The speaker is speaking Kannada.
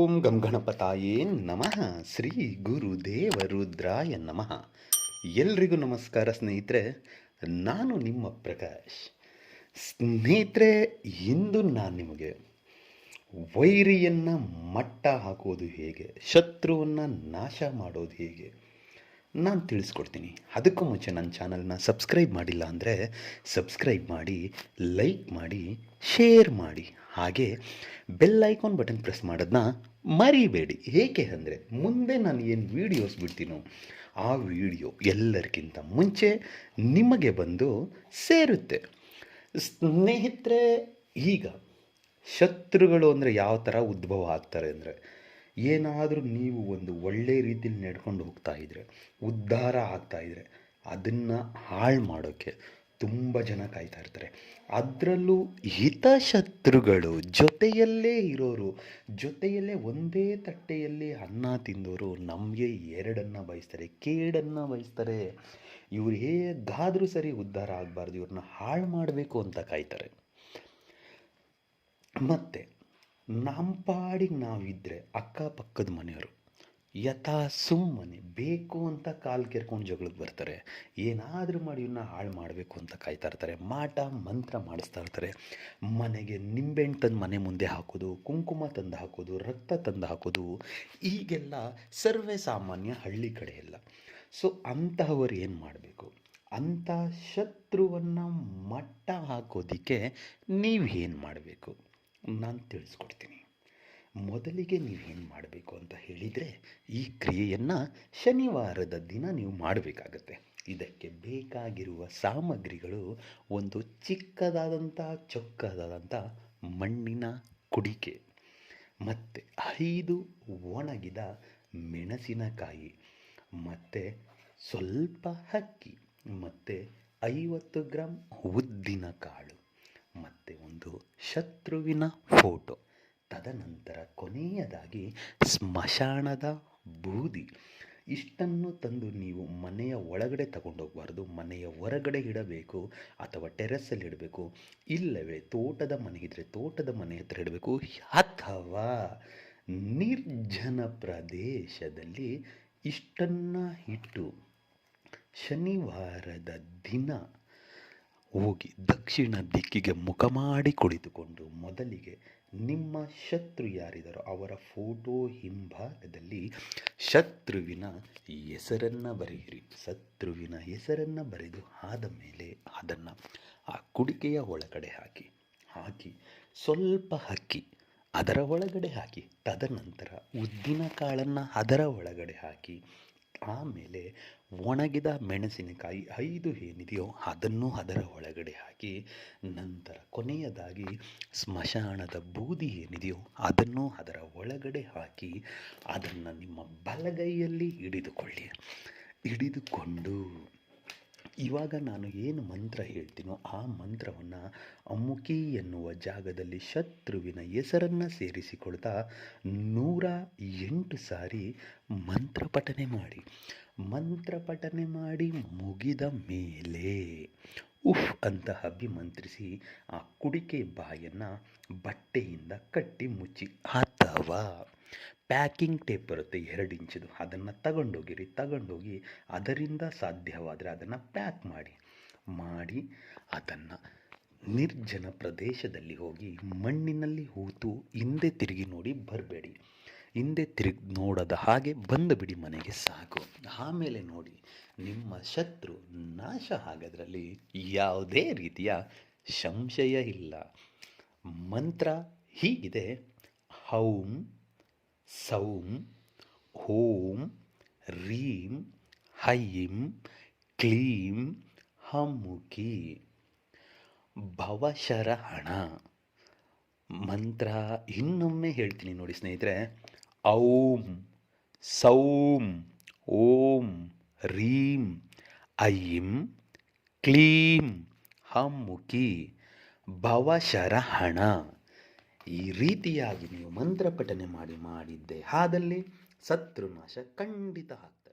ಓಂ ಗಂ ಗಣಪತಾಯೇ ನಮಃ. ಶ್ರೀ ಗುರುದೇವ ರುದ್ರಾಯ ನಮಃ. ಎಲ್ರಿಗೂ ನಮಸ್ಕಾರ ಸ್ನೇಹಿತರೆ, ನಾನು ನಿಮ್ಮ ಪ್ರಕಾಶ್. ಸ್ನೇಹಿತರೆ, ಇಂದು ನಾನು ನಿಮಗೆ ವೈರಿಯನ್ನು ಮಟ್ಟ ಹಾಕೋದು ಹೇಗೆ, ಶತ್ರುವನ್ನು ನಾಶ ಮಾಡೋದು ಹೇಗೆ, ನಾನು ತಿಳಿಸ್ಕೊಡ್ತೀನಿ. ಅದಕ್ಕೂ ಮುಂಚೆ ನನ್ನ ಚಾನಲ್ನ ಸಬ್ಸ್ಕ್ರೈಬ್ ಮಾಡಿಲ್ಲ ಅಂದರೆ ಸಬ್ಸ್ಕ್ರೈಬ್ ಮಾಡಿ, ಲೈಕ್ ಮಾಡಿ, ಶೇರ್ ಮಾಡಿ. ಹಾಗೆ ಬೆಲ್ ಐಕಾನ್ ಬಟನ್ ಪ್ರೆಸ್ ಮಾಡೋದನ್ನ ಮರಿಬೇಡಿ. ಏಕೆ ಅಂದರೆ ಮುಂದೆ ನಾನು ಏನು ವೀಡಿಯೋಸ್ ಬಿಡ್ತೀನೋ ಆ ವಿಡಿಯೋ ಎಲ್ಲರಿಗಿಂತ ಮುಂಚೆ ನಿಮಗೆ ಬಂದು ಸೇರುತ್ತೆ. ಸ್ನೇಹಿತರೆ, ಈಗ ಶತ್ರುಗಳು ಅಂದರೆ ಯಾವ ಥರ ಉದ್ಭವ ಆಗ್ತಾರೆ ಅಂದರೆ ಏನಾದರೂ ನೀವು ಒಂದು ಒಳ್ಳೆ ರೀತಿಯಲ್ಲಿ ನಡ್ಕೊಂಡು ಹೋಗ್ತಾ ಇದ್ದರೆ ಉದ್ಧಾರ ಆಗ್ತಾ ಇದ್ರೆ ಅದನ್ನು ಹಾಳು ಮಾಡೋಕ್ಕೆ ತುಂಬ ಜನ ಕಾಯ್ತಾ ಇರ್ತಾರೆ. ಅದರಲ್ಲೂ ಹಿತಶತ್ರುಗಳು ಜೊತೆಯಲ್ಲೇ ಇರೋರು, ಜೊತೆಯಲ್ಲೇ ಒಂದೇ ತಟ್ಟೆಯಲ್ಲಿ ಅನ್ನ ತಿಂದವರು ನಮಗೆ ಎರಡನ್ನು ಬಯಸ್ತಾರೆ, ಕೇಡನ್ನು ಬಯಸ್ತಾರೆ. ಇವ್ರು ಹೇಗಾದರೂ ಸರಿ ಉದ್ಧಾರ ಆಗಬಾರ್ದು ಇವ್ರನ್ನ ಹಾಳು ಮಾಡಬೇಕು ಅಂತ ಕಾಯ್ತಾರೆ. ಮತ್ತು, ನಮ್ಮ ಪಾಡಿಗೆ ನಾವಿದ್ದರೆ ಅಕ್ಕಪಕ್ಕದ ಮನೆಯವರು ಯಥಾ ಸುಮ್ಮನೆ ಬೇಕು ಅಂತ ಕಾಲು ಕೆರ್ಕೊಂಡು ಜಗಳಕ್ಕೆ ಬರ್ತಾರೆ. ಏನಾದರೂ ಮಾಡಿ ಇವನ್ನ ಹಾಳು ಮಾಡಬೇಕು ಅಂತ ಕಾಯ್ತಾ ಇರ್ತಾರೆ. ಮಾಟ, ಮಂತ್ರ ಮಾಡಿಸ್ತಾ ಇರ್ತಾರೆ. ಮನೆಗೆ ನಿಂಬೆಹಣ್ಣು ತಂದು ಮನೆ ಮುಂದೆ ಹಾಕೋದು, ಕುಂಕುಮ ತಂದು ಹಾಕೋದು, ರಕ್ತ ತಂದು ಹಾಕೋದು, ಈಗೆಲ್ಲ ಸರ್ವೇ ಸಾಮಾನ್ಯ ಹಳ್ಳಿ ಕಡೆ ಎಲ್ಲ. ಸೊ, ಅಂತಹವರು ಏನು ಮಾಡಬೇಕು? ಅಂಥ ಶತ್ರುವನ್ನು ಮಟ್ಟ ಹಾಕೋದಕ್ಕೆ ನೀವು ಏನು ಮಾಡಬೇಕು? ನಾನು ತಿಳಿಸ್ಕೊಡ್ತೀನಿ. ಮೊದಲಿಗೆ ನೀವೇನು ಮಾಡಬೇಕು ಅಂತ ಹೇಳಿದರೆ, ಈ ಕ್ರಿಯೆಯನ್ನು ಶನಿವಾರದ ದಿನ ನೀವು ಮಾಡಬೇಕಾಗತ್ತೆ. ಇದಕ್ಕೆ ಬೇಕಾಗಿರುವ ಸಾಮಗ್ರಿಗಳು ಒಂದು ಚಿಕ್ಕದಾದಂಥ ಚೊಕ್ಕದಾದಂಥ ಮಣ್ಣಿನ ಕುಡಿಕೆ, ಮತ್ತು ಐದು ಒಣಗಿದ ಮೆಣಸಿನಕಾಯಿ, ಮತ್ತು ಸ್ವಲ್ಪ ಅಕ್ಕಿ, ಮತ್ತು ಐವತ್ತು ಗ್ರಾಮ್ ಉದ್ದಿನ ಕಾಳು ಮತ್ತು ಒಂದು ಶತ್ರುವಿನ ಫೋಟೋ. ತದನಂತರ ಕೊನೆಯದಾಗಿ ಸ್ಮಶಾನದ ಬೂದಿ. ಇಷ್ಟನ್ನು ತಂದು ನೀವು ಮನೆಯ ಒಳಗಡೆ ತಗೊಂಡೋಗ್ಬಾರ್ದು, ಮನೆಯ ಹೊರಗಡೆ ಇಡಬೇಕು ಅಥವಾ ಟೆರೆಸಲ್ಲಿ ಇಡಬೇಕು. ಇಲ್ಲವೇ, ತೋಟದ ಮನೆ ಇದ್ದರೆ ತೋಟದ ಮನೆ ಹತ್ರ ಇಡಬೇಕು. ಅಥವಾ ನಿರ್ಜನ ಪ್ರದೇಶದಲ್ಲಿ ಇಷ್ಟನ್ನು ಇಟ್ಟು ಶನಿವಾರದ ದಿನ ಹೋಗಿ ದಕ್ಷಿಣ ದಿಕ್ಕಿಗೆ ಮುಖ ಮಾಡಿ ಕುಳಿತುಕೊಂಡು ಮೊದಲಿಗೆ ನಿಮ್ಮ ಶತ್ರು ಯಾರಿದರೋ ಅವರ ಫೋಟೋ ಹಿಂಭಾಗದಲ್ಲಿ ಶತ್ರುವಿನ ಹೆಸರನ್ನು ಬರೆಯಿರಿ. ಶತ್ರುವಿನ ಹೆಸರನ್ನು ಬರೆದು ಆದ ಮೇಲೆ ಅದನ್ನು ಆ ಕುಡಿಕೆಯ ಒಳಗಡೆ ಹಾಕಿ ಹಾಕಿ, ಸ್ವಲ್ಪ ಅಕ್ಕಿ ಅದರ ಒಳಗಡೆ ಹಾಕಿ, ತದನಂತರ ಉದ್ದಿನ ಕಾಳನ್ನು ಅದರ ಒಳಗಡೆ ಹಾಕಿ ಆಮೇಲೆ ಒಣಗಿದ ಮೆಣಸಿನಕಾಯಿ ಐದು ಏನಿದೆಯೋ ಅದನ್ನು ಅದರ ಒಳಗಡೆ ಹಾಕಿ ನಂತರ ಕೊನೆಯದಾಗಿ ಸ್ಮಶಾನದ ಬೂದಿ ಏನಿದೆಯೋ ಅದನ್ನು ಅದರ ಒಳಗಡೆ ಹಾಕಿ ಅದನ್ನು ನಿಮ್ಮ ಬಲಗೈಯಲ್ಲಿ ಹಿಡಿದುಕೊಳ್ಳಿ. ಹಿಡಿದುಕೊಂಡು ಇವಾಗ ನಾನು ಏನು ಮಂತ್ರ ಹೇಳ್ತೀನೋ ಆ ಮಂತ್ರವನ್ನು ಅಮುಕಿ ಎನ್ನುವ ಜಾಗದಲ್ಲಿ ಶತ್ರುವಿನ ಹೆಸರನ್ನು ಸೇರಿಸಿಕೊಳ್ತಾ ನೂರ ಎಂಟು ಸಾರಿ ಮಂತ್ರ ಪಠನೆ ಮಾಡಿ. ಮಂತ್ರ ಪಠನೆ ಮಾಡಿ ಮುಗಿದ ಮೇಲೆ ಉಫ್ ಅಂತ ಅಭಿಮಂತ್ರಿಸಿ ಆ ಕುಡಿಕೆ ಬಾಯನ್ನು ಬಟ್ಟೆಯಿಂದ ಕಟ್ಟಿ ಮುಚ್ಚಿ ಅಥವಾ ಪ್ಯಾಕಿಂಗ್ ಟೇಪ್ ಬರುತ್ತೆ ಎರಡು ಇಂಚಿದು. ಅದನ್ನು ತಗೊಂಡೋಗಿರಿ, ತಗೊಂಡೋಗಿ ಅದರಿಂದ ಸಾಧ್ಯವಾದರೆ ಅದನ್ನು ಪ್ಯಾಕ್ ಮಾಡಿ ಮಾಡಿ ಅದನ್ನು ನಿರ್ಜನ ಪ್ರದೇಶದಲ್ಲಿ ಹೋಗಿ ಮಣ್ಣಿನಲ್ಲಿ ಹೂತು ಹಿಂದೆ ತಿರುಗಿ ನೋಡಿ ಬರಬೇಡಿ. ಹಿಂದೆ ತಿರುಗಿ ನೋಡದ ಹಾಗೆ ಬಂದು ಬಿಡಿ ಮನೆಗೆ ಸಾಕು. ಆಮೇಲೆ ನೋಡಿ ನಿಮ್ಮ ಶತ್ರು ನಾಶ ಆಗೋದ್ರಲ್ಲಿ ಯಾವುದೇ ರೀತಿಯ ಸಂಶಯ ಇಲ್ಲ. ಮಂತ್ರ ಹೀಗಿದೆ, ಹೌಂ ಸೌಂ ಓಂ ರೀಂ, ಹೈಂ, ಕ್ಲೀಂ ಹಮ್ಮುಖಿ ಭವಶರ ಹಣ ಮಂತ್ರ ಇನ್ನೊಮ್ಮೆ ಹೇಳ್ತೀನಿ ನೋಡಿ ಸ್ನೇಹಿತರೆ. ಔಂ ಸೌಂ ಓಂ, ರೀಂ, ಐಂ, ಕ್ಲೀಂ ಹಮ್ಮುಖಿ ಭವಶರ ಹಣ ಈ ರೀತಿಯಾಗಿ ನೀವು ಮಂತ್ರ ಪಠನೆ ಮಾಡಿ ಮಾಡಿದ್ದೆ ಆದಲ್ಲಿ ಶತ್ರುನಾಶ ಖಂಡಿತ ಆಗ್ತದೆ.